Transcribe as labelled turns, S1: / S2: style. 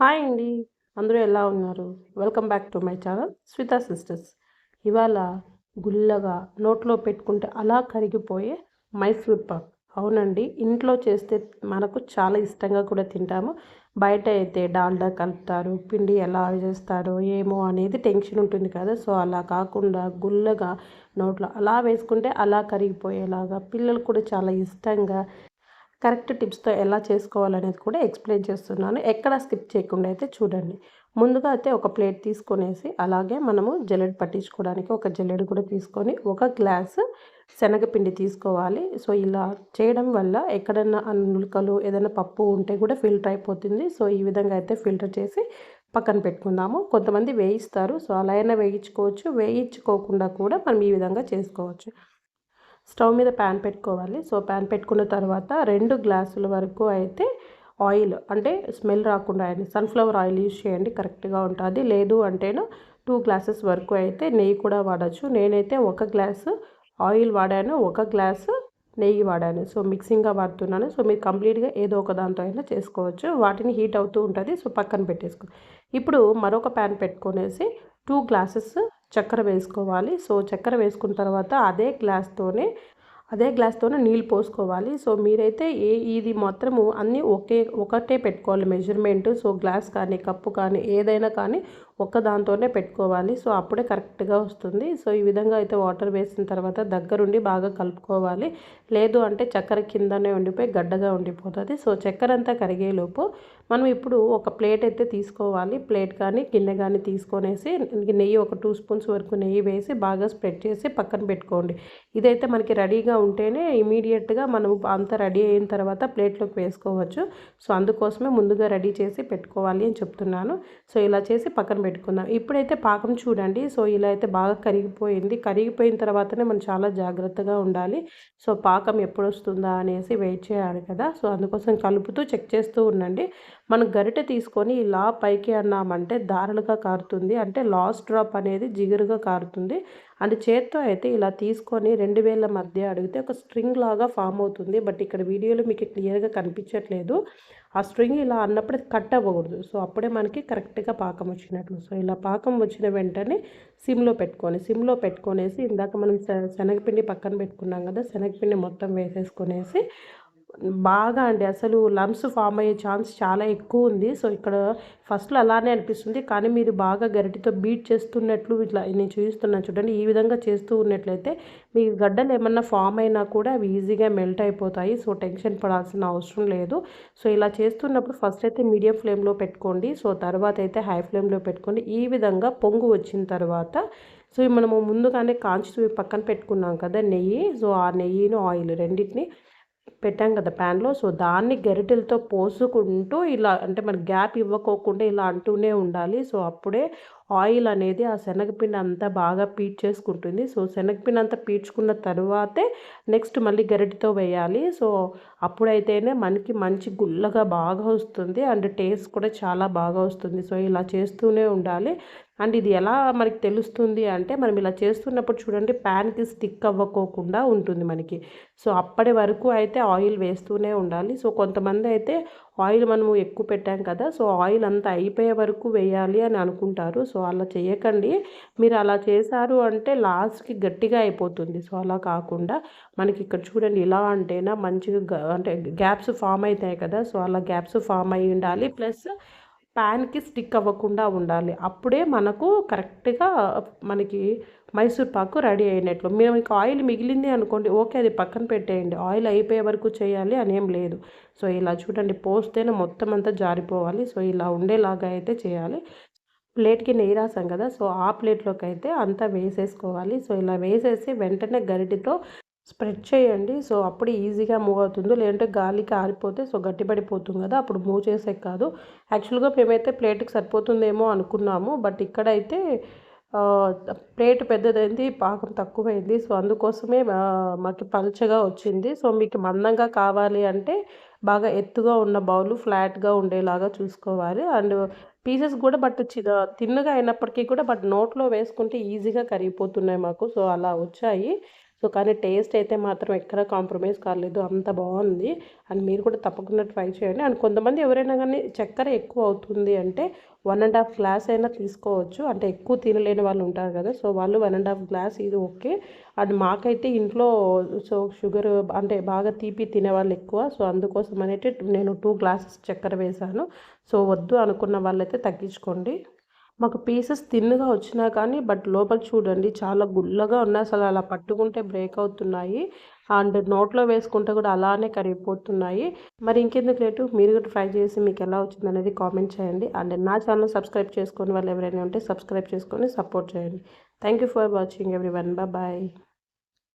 S1: Hi అండి. అందరూ ఎలా ఉన్నారు? Welcome back to my channel Swita sisters ఇవాళ గుల్లగా నోట్లో పెట్టుకుంటే అలా కరిగిపోయే మైసూర్ పాక్. అవునండి ఇంట్లో చేస్తే మనకు చాలా ఇష్టంగా కూడా తింటాము. బయట అయితే డాల్డా కలుపుతారు పిండి ఎలా చేస్తారో ఏమో అనేది టెన్షన్ ఉంటుంది కదా. సో అలా కాకుండా గుల్లగా నోట్లో అలా వేసుకుంటే అలా కరిగిపోయేలాగా పిల్లలు కూడా చాలా ఇష్టంగా కరెక్ట్ టిప్స్తో ఎలా చేసుకోవాలనేది కూడా ఎక్స్ప్లెయిన్ చేస్తున్నాను. ఎక్కడ స్కిప్ చేయకుండా అయితే చూడండి. ముందుగా అయితే ఒక ప్లేట్ తీసుకొనేసి అలాగే మనము జల్లెడ పట్టించుకోవడానికి ఒక జల్లెడ కూడా తీసుకొని ఒక గ్లాస్ శనగపిండి తీసుకోవాలి. సో ఇలా చేయడం వల్ల ఎక్కడైనా నులకలు ఏదైనా పప్పు ఉంటే కూడా ఫిల్టర్ అయిపోతుంది. సో ఈ విధంగా అయితే ఫిల్టర్ చేసి పక్కన పెట్టుకుందాము. కొంతమంది వేయిస్తారు. సో అలా అయినా వేయించుకోవచ్చు. వేయించుకోకుండా కూడా మనం ఈ విధంగా చేసుకోవచ్చు. స్టవ్ మీద ప్యాన్ పెట్టుకోవాలి. సో ప్యాన్ పెట్టుకున్న తర్వాత రెండు గ్లాసుల వరకు అయితే ఆయిల్ అంటే స్మెల్ రాకుండా సన్ఫ్లవర్ ఆయిల్ యూజ్ చేయండి కరెక్ట్గా ఉంటుంది. లేదు అంటేను టూ గ్లాసెస్ వరకు అయితే నెయ్యి కూడా వాడచ్చు. నేనైతే ఒక గ్లాసు ఆయిల్ వాడాను ఒక గ్లాసు నెయ్యి వాడాను. సో మిక్సింగ్గా వాడుతున్నాను. సో మీరు కంప్లీట్గా ఏదో ఒక దాంతో అయినా చేసుకోవచ్చు. వాటిని హీట్ అవుతూ ఉంటుంది. సో పక్కన పెట్టేసుకో. ఇప్పుడు మరొక ప్యాన్ పెట్టుకునేసి టూ గ్లాసెస్ చక్కెర వేసుకోవాలి. సో చక్కెర వేసుకున్న తర్వాత అదే గ్లాస్తోనే అదే గ్లాస్తోనే నీళ్ళు పోసుకోవాలి. సో మీరైతే ఏ ఇది మాత్రము అన్నీ ఒకే ఒకటే పెట్టుకోవాలి మెజర్మెంట్. సో గ్లాస్ కానీ కప్పు కానీ ఏదైనా కానీ ఒక్క దాంతోనే పెట్టుకోవాలి. సో అప్పుడే కరెక్ట్గా వస్తుంది. సో ఈ విధంగా అయితే వాటర్ వేసిన తర్వాత దగ్గరుండి బాగా కలుపుకోవాలి. లేదు అంటే చక్కెర కిందనే ఉండిపోయి గడ్డగా ఉండిపోతుంది. సో చక్కెర అంతా కరిగేలోపు మనం ఇప్పుడు ఒక ప్లేట్ అయితే తీసుకోవాలి. ప్లేట్ కానీ గిన్నె కానీ తీసుకొనేసి నెయ్యి ఒక టూ స్పూన్స్ వరకు నెయ్యి వేసి బాగా స్ప్రెడ్ చేసి పక్కన పెట్టుకోండి. ఇదైతే మనకి రెడీగా ఉంటేనే ఇమీడియట్గా మనం అంతా రెడీ అయిన తర్వాత ప్లేట్లోకి వేసుకోవచ్చు. సో అందుకోసమే ముందుగా రెడీ చేసి పెట్టుకోవాలి అని చెప్తున్నాను. సో ఇలా చేసి పక్కన పెట్టుకుందాం. ఇప్పుడైతే పాకం చూడండి. సో ఇలా అయితే బాగా కరిగిపోయింది. కరిగిపోయిన తర్వాతనే మనం చాలా జాగ్రత్తగా ఉండాలి. సో పాకం ఎప్పుడు వస్తుందా అనేసి వెయిట్ చేయాలి కదా. సో అందుకోసం కలుపుతూ చెక్ చేస్తూ ఉండండి. మనం గరిటె తీసుకొని ఇలా పైకి అన్నామంటే దారులుగా కారుతుంది. అంటే లాస్ట్ డ్రాప్ అనేది జిగురుగా కారుతుంది. అండ్ చేత్తో అయితే ఇలా తీసుకొని రెండు వేల మధ్య అడిగితే ఒక స్ట్రింగ్ లాగా ఫామ్ అవుతుంది. బట్ ఇక్కడ వీడియోలో మీకు క్లియర్గా కనిపించట్లేదు. ఆ స్ట్రింగ్ ఇలా అన్నప్పుడు కట్ అవ్వకూడదు. సో అప్పుడే మనకి కరెక్ట్గా పాకం వచ్చినట్లు. సో ఇలా పాకం వచ్చిన వెంటనే సిమ్లో పెట్టుకొని సిమ్లో పెట్టుకొనేసి ఇందాక మనం శనగపిండి పక్కన పెట్టుకున్నాం కదా శనగపిండి మొత్తం వేసేసుకొనేసి బాగా అండి. అసలు లంప్స్ ఫామ్ అయ్యే ఛాన్స్ చాలా ఎక్కువ ఉంది. సో ఇక్కడ ఫస్ట్లో అలానే అనిపిస్తుంది. కానీ మీరు బాగా గరిటితో బీట్ చేస్తున్నట్లు ఇట్లా నేను చూపిస్తున్నాను చూడండి. ఈ విధంగా చేస్తూ ఉన్నట్లయితే మీ గడ్డలు ఏమన్నా ఫామ్ అయినా కూడా అవి ఈజీగా మెల్ట్ అయిపోతాయి. సో టెన్షన్ పడాల్సిన అవసరం లేదు. సో ఇలా చేస్తున్నప్పుడు ఫస్ట్ అయితే మీడియం ఫ్లేమ్లో పెట్టుకోండి. సో తర్వాత అయితే హై ఫ్లేమ్లో పెట్టుకోండి. ఈ విధంగా పొంగు వచ్చిన తర్వాత సో మనము ముందుగానే కాంచి పక్కన పెట్టుకున్నాం కదా నెయ్యి. సో ఆ నెయ్యిని ఆయిల్ రెండింటిని పెట్టాం కదా ప్యాన్లో. సో దాన్ని గరిటెలతో పోసుకుంటూ ఇలా అంటే మన గ్యాప్ ఇవ్వకోకుండా ఇలా అంటూనే ఉండాలి. సో అప్పుడే ఆయిల్ అనేది ఆ శనగపిండి అంతా బాగా పీడ్చేసుకుంటుంది సో శనగపిండి అంతా పీడ్చుకున్న తర్వాతే నెక్స్ట్ మళ్ళీ గరిటితో వేయాలి. సో అప్పుడైతేనే మనకి మంచి గుల్లగా బాగా వస్తుంది అండ్ టేస్ట్ కూడా చాలా బాగా వస్తుంది. సో ఇలా చేస్తూనే ఉండాలి. అండ్ ఇది ఎలా మనకి తెలుస్తుంది అంటే మనం ఇలా చేస్తున్నప్పుడు చూడండి ప్యాన్కి స్టిక్ అవ్వకోకుండా ఉంటుంది మనకి. సో అప్పటి వరకు అయితే ఆయిల్ వేస్తూనే ఉండాలి. సో కొంతమంది అయితే ఆయిల్ మనము ఎక్కువ పెట్టాం కదా సో ఆయిల్ అంతా అయిపోయే వరకు వేయాలి అని అనుకుంటారు. సో అలా చేయకండి. మీరు అలా చేశారు అంటే లాస్ట్కి గట్టిగా అయిపోతుంది. సో అలా కాకుండా మనకి ఇక్కడ చూడండి ఇలా అంటేనా మంచిగా అంటే గ్యాప్స్ ఫామ్ అవుతాయి కదా సో అలా గ్యాప్స్ ఫామ్ అయి ఉండాలి. ప్లస్ ప్యాన్కి స్టిక్ అవ్వకుండా ఉండాలి. అప్పుడే మనకు కరెక్ట్గా మనకి మైసూర్ పాకు రెడీ అయినట్లు. మీరు మీకు ఆయిల్ మిగిలింది అనుకోండి ఓకే అది పక్కన పెట్టేయండి. ఆయిల్ అయిపోయే వరకు చేయాలి అనేం లేదు. సో ఇలా చూడండి పోస్తేనే మొత్తం అంతా జారిపోవాలి. సో ఇలా ఉండేలాగా అయితే చేయాలి. ప్లేట్కి నెయ్యి రాసాం కదా సో ఆ ప్లేట్లోకి అయితే అంతా వేసేసుకోవాలి. సో ఇలా వేసేసి వెంటనే గరిటితో స్ప్రెడ్ చేయండి. సో అప్పుడు ఈజీగా మూవ్ అవుతుంది. లేదంటే గాలికి ఆరిపోతే సో గట్టిపడిపోతుంది కదా. అప్పుడు మూవ్ చేసే కాదు. యాక్చువల్గా మేమైతే ప్లేట్కి సరిపోతుందేమో అనుకున్నాము. బట్ ఇక్కడైతే ప్లేట్ పెద్దదైంది పాకం తక్కువైంది. సో అందుకోసమే మాకు పల్చగా వచ్చింది. సో మీకు మందంగా కావాలి అంటే బాగా ఎత్తుగా ఉన్న బౌల్ ఫ్లాట్గా ఉండేలాగా చూసుకోవాలి. అండ్ పీసెస్ కూడా బట్ తిన్నగా అయినప్పటికీ కూడా బట్ నోట్లో వేసుకుంటే ఈజీగా కరిగిపోతున్నాయి మాకు. సో అలా వచ్చాయి. సో కానీ టేస్ట్ అయితే మాత్రం ఎక్కడ కాంప్రమైజ్ కాలేదు. అంత బాగుంది. అండ్ మీరు కూడా తప్పకుండా ట్రై చేయండి. అండ్ కొంతమంది ఎవరైనా కానీ చక్కెర ఎక్కువ అవుతుంది అంటే వన్ అండ్ హాఫ్ గ్లాస్ అయినా తీసుకోవచ్చు. అంటే ఎక్కువ తినలేని వాళ్ళు ఉంటారు కదా సో వాళ్ళు వన్ అండ్ హాఫ్ గ్లాస్ ఇది ఓకే. అండ్ మాకైతే ఇంట్లో సో షుగర్ అంటే బాగా తీపి తినేవాళ్ళు ఎక్కువ. సో అందుకోసం అనేది నేను టూ గ్లాసెస్ చక్కెర వేశాను. సో వద్దు అనుకున్న వాళ్ళైతే తగ్గించుకోండి. మాకు పీసెస్ తిన్నుగా వచ్చినా కానీ బట్ లోపల చూడండి చాలా గుల్లగా ఉన్నాయి. అసలు అలా పట్టుకుంటే బ్రేక్ అవుతున్నాయి. అండ్ నోట్లో వేసుకుంటే కూడా అలానే కరిగిపోతున్నాయి. మరి ఇంకెందుకు లేటు మీరు కూడా ట్రై చేసి మీకు ఎలా వచ్చింది అనేది కామెంట్ చేయండి. అండ్ నా ఛానల్ సబ్స్క్రైబ్ చేసుకొని వాళ్ళు ఎవరైనా ఉంటే సబ్స్క్రైబ్ చేసుకొని సపోర్ట్ చేయండి. Thank you for watching everyone bye